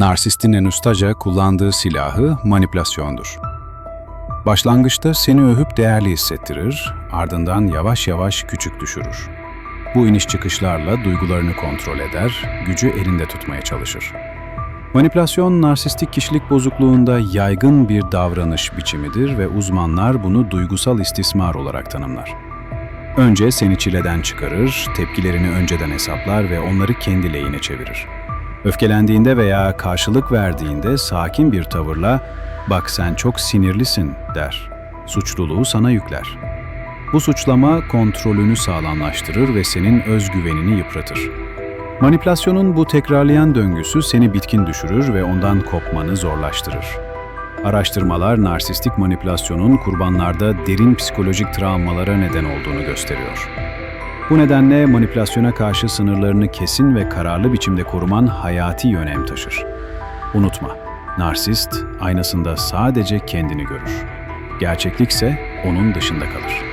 Narsistin en ustaca kullandığı silahı manipülasyondur. Başlangıçta seni övüp değerli hissettirir, ardından yavaş yavaş küçük düşürür. Bu iniş çıkışlarla duygularını kontrol eder, gücü elinde tutmaya çalışır. Manipülasyon, narsistik kişilik bozukluğunda yaygın bir davranış biçimidir ve uzmanlar bunu duygusal istismar olarak tanımlar. Önce seni çileden çıkarır, tepkilerini önceden hesaplar ve onları kendi lehine çevirir. Öfkelendiğinde veya karşılık verdiğinde sakin bir tavırla "Bak sen çok sinirlisin." der. Suçluluğu sana yükler. Bu suçlama kontrolünü sağlamlaştırır ve senin özgüvenini yıpratır. Manipülasyonun bu tekrarlayan döngüsü seni bitkin düşürür ve ondan kopmanı zorlaştırır. Araştırmalar narsistik manipülasyonun kurbanlarda derin psikolojik travmalara neden olduğunu gösteriyor. Bu nedenle manipülasyona karşı sınırlarını kesin ve kararlı biçimde koruman hayati önem taşır. Unutma, narsist aynasında sadece kendini görür. Gerçeklikse onun dışında kalır.